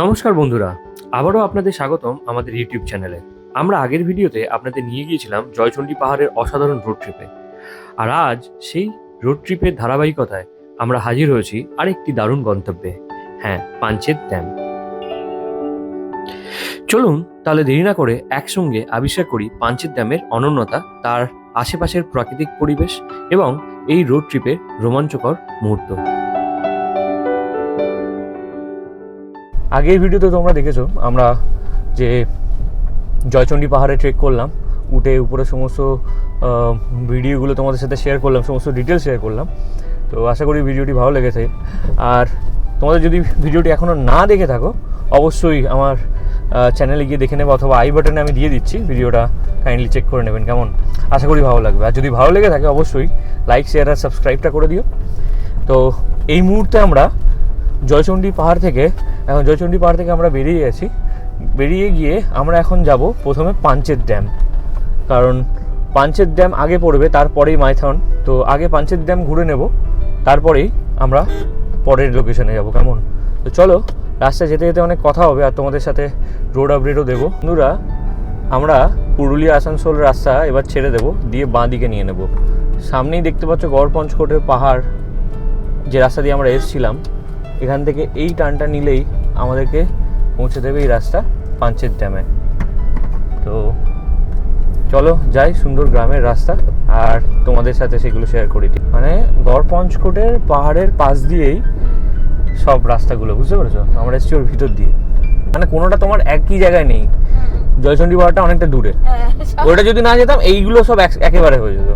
নমস্কার বন্ধুরা, আবারও আপনাদের স্বাগতম আমাদের ইউটিউব চ্যানেলে। আমরা আগের ভিডিওতে আপনাদের নিয়ে গিয়েছিলাম জয়চণ্ডী পাহাড়ের অসাধারণ রোড ট্রিপে আর আজ সেই রোড ট্রিপের ধারাবাহিকতায় আমরা হাজির হয়েছি আরেকটি দারুণ গন্তব্যে হ্যাঁ পাঞ্চেত ড্যাম। চলুন তাহলে দেরি না করে একসঙ্গে আবিষ্কার করি পাঞ্চেত ড্যামের অনন্যতা, তার আশেপাশের প্রাকৃতিক পরিবেশ এবং এই রোড ট্রিপের রোমাঞ্চকর মুহূর্ত। আগের ভিডিওতে তোমরা দেখেছ, আমরা যে জয়চণ্ডী পাহাড়ে ট্রেক করলাম, উঠে উপরে সমস্ত ভিডিওগুলো তোমাদের সাথে শেয়ার করলাম, সমস্ত ডিটেলস শেয়ার করলাম। তো আশা করি ভিডিওটি ভালো লেগেছে। আর তোমাদের যদি ভিডিওটি এখনও না দেখে থাকো, অবশ্যই আমার চ্যানেলে গিয়ে দেখে নেবে অথবা আই বাটনে আমি দিয়ে দিচ্ছি ভিডিওটা কাইন্ডলি চেক করে নেবেন, কেমন? আশা করি ভালো লাগবে। আর যদি ভালো লেগে থাকে, অবশ্যই লাইক শেয়ার আর সাবস্ক্রাইবটা করে দিও। তো এই মুহূর্তে আমরা জয়চণ্ডী পাহাড় থেকে এখন জয়চণ্ডী পাহাড় থেকে আমরা বেরিয়ে গেছি। বেরিয়ে গিয়ে আমরা এখন যাব প্রথমে পাঞ্চেত ড্যাম। কারণ পাঞ্চেত ড্যাম আগে পড়বে, তারপরেই মাইথন। তো আগে পাঞ্চেত ড্যাম ঘুরে নেব, তারপরেই আমরা পরের লোকেশনে যাব, কেমন? তো চলো রাস্তায় যেতে যেতে অনেক কথা হবে আর তোমাদের সাথে রোড আপডেটও দেবো। বন্ধুরা, আমরা পুরুলিয়া, আসানসোল রাস্তা এবার ছেড়ে দেবো, দিয়ে বাঁ দিকে নিয়ে নেব। সামনেই দেখতে পাচ্ছ গড় পঞ্চকোটের পাহাড়, যে রাস্তা দিয়ে আমরা এসেছিলাম। এখান থেকে এই টানটা নিলেই আমাদেরকে পৌঁছে দেবে এই রাস্তা পাঞ্চেত ড্যামে। তো চলো যাই সুন্দর গ্রামের রাস্তা আর তোমাদের সাথে সেগুলো শেয়ার করি। মানে গড় পঞ্চকোটের পাহাড়ের পাশ দিয়েই সব রাস্তাগুলো বুঝতে পেরেছ? আমরা এসেছি ওর ভিতর দিয়ে। মানে কোনোটা তোমার একই জায়গায় নেই। জয়চণ্ডী পাহাড়টা অনেকটা দূরে। ওইটা যদি না যেতাম এইগুলো সব এক- একেবারে হয়ে যেত।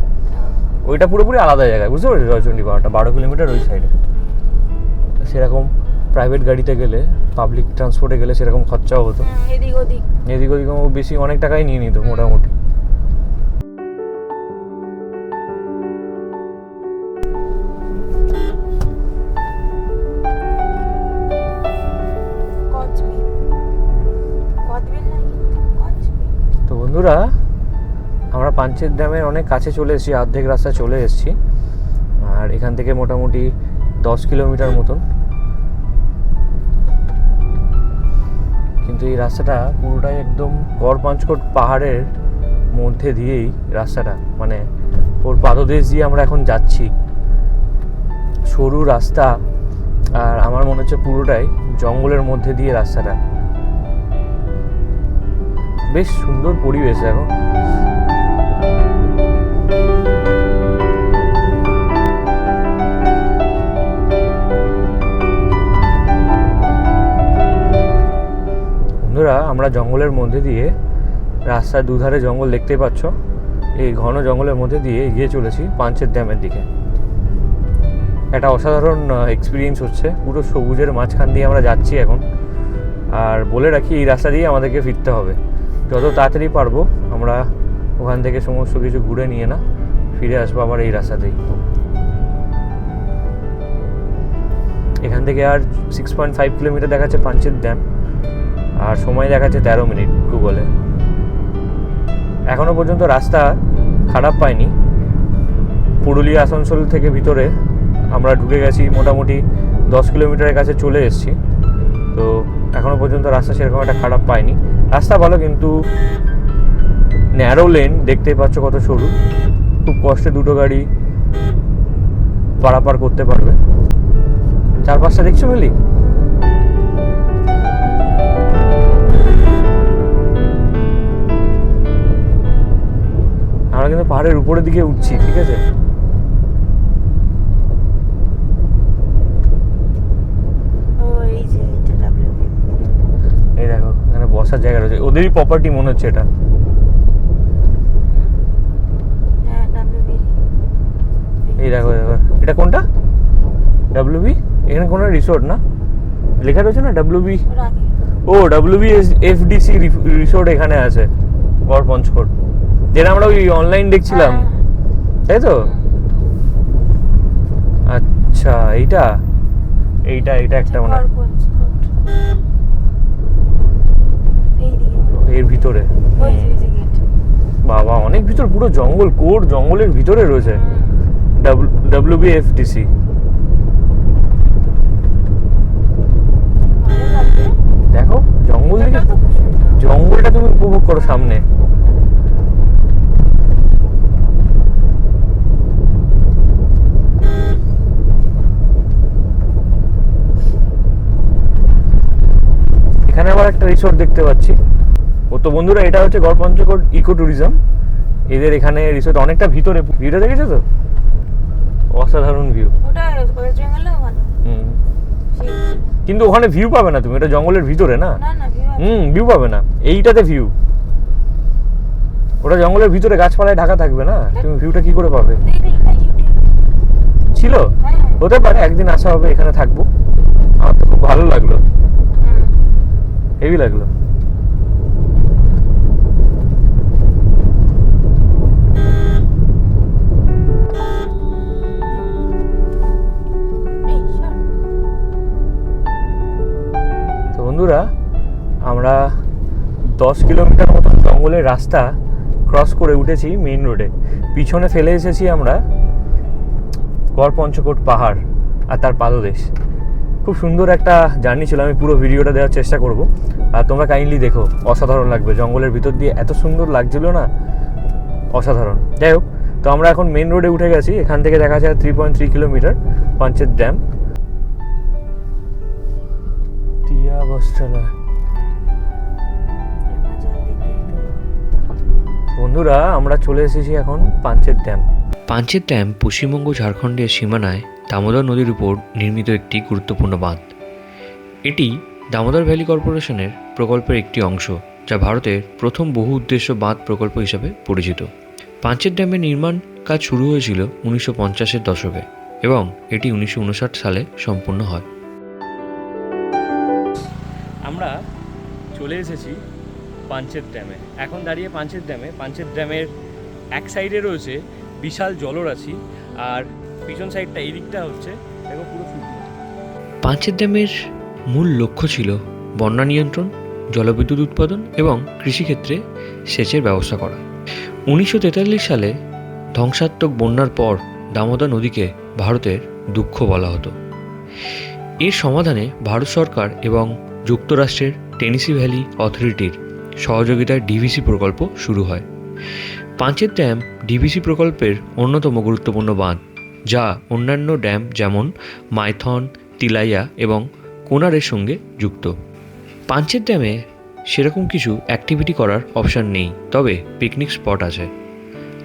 ওইটা পুরোপুরি আলাদা জায়গায় বুঝতে পেরেছ? জয়চণ্ডী পাহাড়টা বারো কিলোমিটার ওই সাইডে সেরকম প্রাইভেট গাড়িতে গেলে পাবলিক ট্রান্সপোর্টে গেলে সেরকম খরচাও হতো। এদিক ওদিক। এদিক ওদিক ও বেশি অনেক টাকাই নিয়ে নিত মোটামুটি। তো বন্ধুরা আমরা পাঞ্চেত ড্যামের অনেক কাছে চলে এসেছি অর্ধেক রাস্তা চলে এসেছি। আর এখান থেকে মোটামুটি দশ কিলোমিটার মতন। কিন্তু এই রাস্তাটা পুরোটাই একদম গড় পাঞ্চকোট পাহাড়ের মধ্যে দিয়েই রাস্তাটা। মানে ওর পাদদেশ দিয়ে আমরা এখন যাচ্ছি। সরু রাস্তা আর আমার মনে হচ্ছে পুরোটাই জঙ্গলের মধ্যে দিয়ে রাস্তাটা। বেশ সুন্দর পরিবেশ এখন। আমরা জঙ্গলের মধ্যে দিয়ে রাস্তার দুধারে জঙ্গল দেখতে পাচ্ছ। এই ঘন জঙ্গলের মধ্যে দিয়ে এগিয়ে চলেছি পাঞ্চের ড্যামের দিকে। একটা অসাধারণ এক্সপিরিয়েন্স হচ্ছে। পুরো সবুজের মাঝখান দিয়ে আমরা যাচ্ছি এখন। আর বলে রাখি, এই রাস্তা দিয়ে আমাদেরকে ফিরতে হবে। যত তাড়াতাড়ি পারব, আমরা ওখান থেকে সমস্ত কিছু ঘুরে নিয়ে না, ফিরে আসব আবার এই রাস্তাতেই এখান থেকে আর সিক্স পয়েন্ট ফাইভ কিলোমিটার দেখাচ্ছে পাঞ্চেত ড্যাম আর সময় দেখাচ্ছে তেরো মিনিট গুগলে। এখনও পর্যন্ত রাস্তা খারাপ পায়নি। পুরুলিয়া আসানসোল থেকে ভিতরে আমরা ঢুকে গেছি, মোটামুটি দশ কিলোমিটারের কাছে চলে এসেছি। তো এখনও পর্যন্ত রাস্তা সেরকম একটা খারাপ পায়নি। রাস্তা ভালো কিন্তু ন্যারো লেন দেখতেই পাচ্ছ কত সরু। খুব কষ্টে দুটো গাড়ি পারাপার করতে পারবে। চারপাশটা দেখছ মিলি আমরা কিন্তু পাহাড়ের উপরের দিকে উঠছি ঠিক আছে? এই দেখো এখানে বসার জায়গা রয়েছে। ওদেরই প্রপার্টি মনে হচ্ছে এটা। হ্যাঁ এই দেখো এটা কোনটা? ডাব্লিউ বি এখানে কোনো রিসোর্ট না? লেখা রয়েছে না ডাব্লিউ বি ও ডাব্লিউ বি এফডিসি রিসোর্ট এখানে আছে। গড় পঞ্চকোট যেটা আমরা ওই অনলাইন দেখছিলাম। তাই তো আচ্ছা এইটা? এইটা এইটা একটা মানে এর ভিতরে। বাবা অনেক ভিতর পুরো জঙ্গল কোর জঙ্গলের ভিতরে রয়েছে। ডাব্লিউ বি জঙ্গল দেখে খুব সুন্দর। জঙ্গলটা তুমি উপভোগ করো সামনে। এখানে আবার একটা রিসোর্ট দেখতে পাচ্ছি। ও তো বন্ধুরা এটা হচ্ছে গড়পঞ্চকোট ইকো ট্যুরিজম এদের এখানে রিসোর্ট অনেকটা ভিতরে। ভিউটা দেখেছ তো? অসাধারণ ভিউ কিন্তু ওখানে ভিউ পাবে না তুমি এটা জঙ্গলের ভিতরে না। হুম ভিউ পাবে না। এইটাতে ভিউ ওটা জঙ্গলের ভিতরে গাছপালায় ঢাকা থাকবে না? তুমি ভিউটা কি করে পাবে? ছিল? হ্যাঁ হতে পারে একদিন আসা হবে এখানে থাকব। আমার তো খুব ভালো লাগল। হেভি লাগল। তো বন্ধুরা আমরা দশ কিলোমিটার মতন জঙ্গলের রাস্তা ক্রস করে উঠেছি মেইন রোডে পিছনে ফেলে এসেছি আমরা গড় পঞ্চকোট পাহাড় আর তার পাদদেশ। খুব সুন্দর একটা জার্নি ছিল, আমি পুরো ভিডিওটা দেওয়ার চেষ্টা করব। আর তোমরা কাইন্ডলি দেখো, অসাধারণ লাগবে। জঙ্গলের ভিতর দিয়ে এত সুন্দর লাগছিল না? অসাধারণ। যাই হোক, তো আমরা এখন মেন রোডে উঠে গেছি। এখান থেকে দেখা যায় three point three kilometre Panchet dam বন্ধুরা, আমরা চলে এসেছি এখন পাঞ্চেত ড্যাম পাঞ্চেত ড্যাম পশ্চিমবঙ্গ ঝাড়খণ্ডের সীমানায় দামোদর নদীর উপর নির্মিত একটি গুরুত্বপূর্ণ বাঁধ। এটি দামোদর ভ্যালি কর্পোরেশনের প্রকল্পের একটি অংশ, যা ভারতের প্রথম বহু উদ্দেশ্য বাঁধ প্রকল্প হিসাবে পরিচিত। পাঞ্চেত ড্যামের নির্মাণ কাজ শুরু হয়েছিল উনিশশো পঞ্চাশের দশকে এবং এটি উনিশশো উনষাট সালে সম্পূর্ণ হয়। আমরা চলে এসেছি পাঞ্চেত ড্যামে। এখন দাঁড়িয়ে পাঞ্চেত ড্যামে। পাঞ্চেত ড্যামের এক সাইডে রয়েছে বিশাল জলরাশি আর পিছন সাইডটা এই দিকটা হচ্ছে, দেখো পুরো শুকনো পাঞ্চেত ড্যামের মূল লক্ষ্য ছিল বন্যা নিয়ন্ত্রণ, জলবিদ্যুৎ উৎপাদন এবং কৃষিক্ষেত্রে সেচের ব্যবস্থা করা। উনিশশো তেতাল্লিশ সালে ধ্বংসাত্মক বন্যার পর দামোদর নদীকে ভারতের দুঃখ বলা হতো। এর সমাধানে ভারত সরকার এবং যুক্তরাষ্ট্রের টেনিসি ভ্যালি অথরিটির সহযোগিতায় ডিভিসি প্রকল্প শুরু হয়। পাঞ্চেত ড্যাম ডিভিসি প্রকল্পের অন্যতম গুরুত্বপূর্ণ বাঁধ যা অন্যান্য ড্যাম যেমন মাইথন, তিলাইয়া এবং কোনারের সঙ্গে যুক্ত। পাঞ্চেত ড্যামে সেরকম কিছু অ্যাক্টিভিটি করার অপশান নেই, তবে পিকনিক স্পট আছে।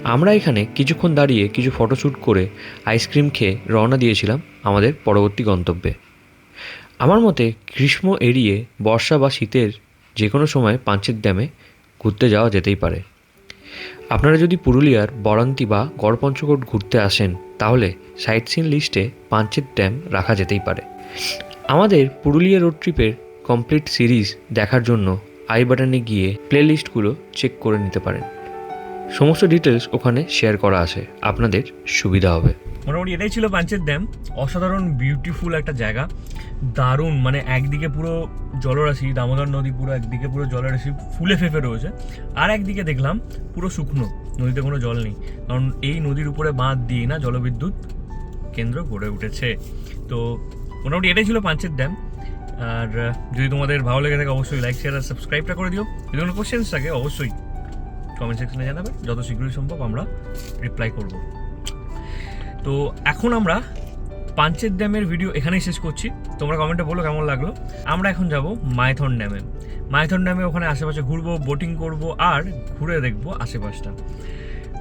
আমরা এখানে কিছুক্ষণ দাঁড়িয়ে কিছু ফটোশ্যুট করে আইসক্রিম খেয়ে রওনা দিয়েছিলাম আমাদের পরবর্তী গন্তব্যে। আমার মতে গ্রীষ্ম এড়িয়ে বর্ষা বা শীতের যে কোনো সময় পাঞ্চেত ড্যামে ঘুরতে যাওয়া যেতেই পারে। আপনারা যদি পুরুলিয়ার বরান্তি বা গড়পঞ্চকোট ঘুরতে আসেন তাহলে সাইট সিন লিস্টে পাঞ্চেত ড্যাম রাখা যেতেই পারে। আমাদের পুরুলিয়া রোড ট্রিপের কমপ্লিট সিরিজ দেখার জন্য আই বাটনে গিয়ে প্লেলিস্টগুলো চেক করে নিতে পারেন। সমস্ত ডিটেলস ওখানে শেয়ার করা আছে। আপনাদের সুবিধা হবে। মোটামুটি এটাই ছিল পাঞ্চেত ড্যাম অসাধারণ বিউটিফুল একটা জায়গা। দারুণ মানে একদিকে পুরো জলরাশি, দামোদর নদী পুরো একদিকে পুরো জলরাশি ফুলে ফেপে রয়েছে। আর একদিকে দেখলাম পুরো শুকনো, নদীতে কোনো জল নেই। কারণ এই নদীর উপরে বাঁধ দিয়ে না জলবিদ্যুৎ কেন্দ্র গড়ে উঠেছে। তো মোটামুটি এটাই ছিল পাঞ্চেত ড্যাম আর যদি তোমাদের ভালো লেগে থাকে, অবশ্যই লাইক শেয়ার আর সাবস্ক্রাইবটা করে দিও। যদি কোনো কোশ্চেন্স থাকে, অবশ্যই কমেন্ট সেকশনে জানাবে। যত শীঘ্রই সম্ভব আমরা রিপ্লাই করব। তো এখন আমরা পাঞ্চেত ড্যামের ভিডিও এখানেই শেষ করছি। তোমরা কমেন্টে বলো কেমন লাগল। আমরা এখন যাব মাইথন ড্যামে। মাইথন ড্যামে ওখানে আশেপাশে ঘুরবো বোটিং করব আর ঘুরে দেখব আশেপাশটা।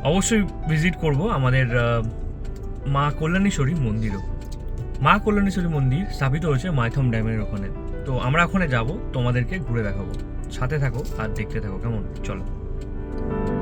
অবশ্যই ভিজিট করব আমাদের মা কল্যাণেশ্বরী মন্দিরও। মা কল্যাণেশ্বরী মন্দির স্থাপিত হয়েছে মাইথন ড্যামের ওখানে। তো আমরা ওখানে যাব, তোমাদেরকে ঘুরে দেখাবো। সাথে থাকো আর দেখতে থাকো, কেমন? চলো। you